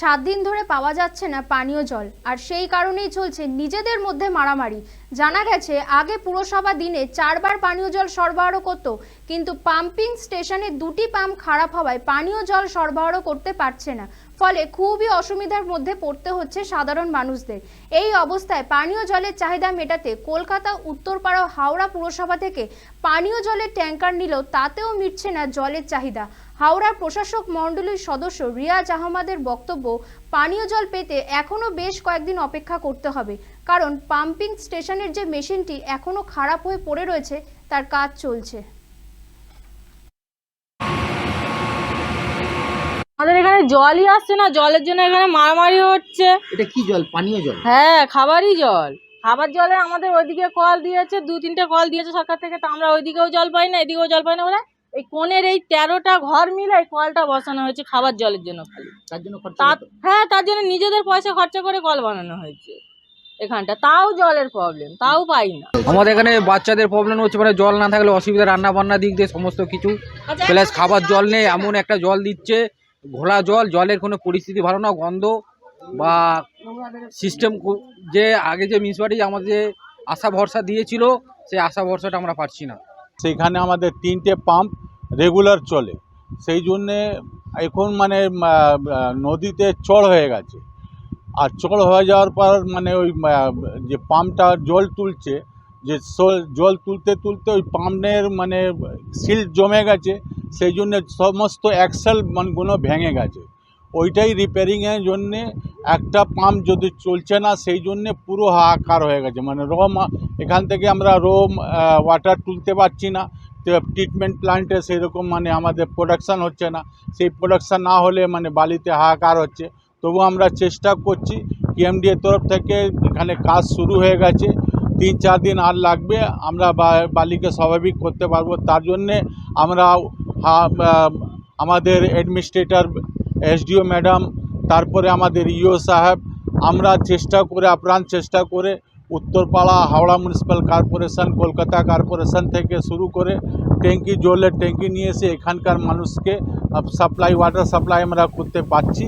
সাত দিন ধরে পাওয়া যাচ্ছে না পানীয় জল, আর সেই কারণেই চলছে নিজেদের মধ্যে মারামারি। জানা গেছে, আগে পুরসভা দিনে চারবার পানীয় জল সরবরাহ করত, কিন্তু পাম্পিং স্টেশনে দুটি পাম্প খারাপ হওয়ায় পানীয় জল সরবরাহ করতে পারছে না। ফলে খুবই অসুবিধার মধ্যে পড়তে হচ্ছে সাধারণ মানুষদের। এই অবস্থায় পানীয় জলের চাহিদা মেটাতে কলকাতা, উত্তরপাড়া হাওড়া পুরসভা থেকে পানীয় জলের ট্যাঙ্কার নিলেও তাতেও মিটছে না জলের চাহিদা। হাওড়ার প্রশাসক মণ্ডলীর সদস্য রিয়াজ আহমদের বক্তব্য পানীয় জল পেতে এখনও বেশ কয়েকদিন অপেক্ষা করতে হবে। কারণ পাম্পিং স্টেশনের যে মেশিনটি এখনও খারাপ হয়ে পড়ে রয়েছে তার কাজ চলছে। আমাদের এখানে জলই আসছে না জলের জন্য এখানে মারামারি হচ্ছে। এটা কি জল? পানীয় জল? হ্যাঁ খাবারই জল। খাবার জলে আমাদের ওইদিকে কল দিয়েছে দু তিনটে কল দিয়েছে সরকার থেকে তা আমরা ওইদিকেও জল পাই না এদিকেও জল পাই না বলে এই কোণের এই তেরোটা ঘর মিলে এই কলটা বসানো হয়েছে খাবার জলের জন্য। খালি তার জন্য হ্যাঁ তার জন্য নিজেদের পয়সা খরচা করে কল বানানো হয়েছে এখানটা। তাও জলের প্রবলেম তাও পাই না। আমাদের এখানে বাচ্চাদের প্রবলেম হচ্ছে মানে জল না থাকলে অসুবিধা রান্না বান্না দিক দিয়ে সমস্ত কিছু। প্লাস খাবার জল নেই এমন একটা জল দিচ্ছে ঘোলা জল জলের কোনো পরিস্থিতি ভালো না গন্ধ বা সিস্টেম যে আগে যে মিউনিসিপালিটি আমাদের যে আশা ভরসা দিয়েছিল সেই আশা ভরসাটা আমরা পাচ্ছি না। সেইখানে আমাদের তিনটে পাম্প রেগুলার চলে। সেই জন্যে এখন মানে নদীতে চড় হয়ে গেছে। আর চড় হয়ে যাওয়ার পর মানে ওই যে পাম্পটা জল তুলছে, যে জল তুলতে তুলতে ওই পাম্পের মানে সিল্ট জমে গেছে, সেই জন্য সমস্ত অ্যাক্সেল মানগুলো ভেঙে গেছে। ওইটাই রিপেয়ারিংয়ের জন্যে একটা পাম্প যদি চলছে না, সেই জন্যে পুরো হাহাকার হয়ে গেছে। মানে র এখান থেকে আমরা রো ওয়াটার তুলতে পারছি না। ট্রিটমেন্ট প্ল্যান্টে সেই রকম মানে আমাদের প্রোডাকশান হচ্ছে না। সেই প্রোডাকশান না হলে মানে বালিতে হাহাকার হচ্ছে। তবু আমরা চেষ্টা করছি কেএমডি এর তরফ থেকে এখানে কাজ শুরু হয়ে গেছে। তিন চার দিন আর লাগবে, আমরা বালিকে স্বাভাবিক করতে পারব। তার জন্যে আমরা আমাদের অ্যাডমিনিস্ট্রেটর এসডিও ম্যাডাম তারপরে আমাদের ইও সাহেব, আমরা চেষ্টা করে, আপ্রাণ চেষ্টা করে Uttarpara Howrah municipal corporation, Kolkata corporation থেকে শুরু করে ট্যাঙ্কি জলের ট্যাঙ্কি নিয়ে এসে এখানকার মানুষকে সাপ্লাই ওয়াটার সাপ্লাই আমরা করতে পারছি।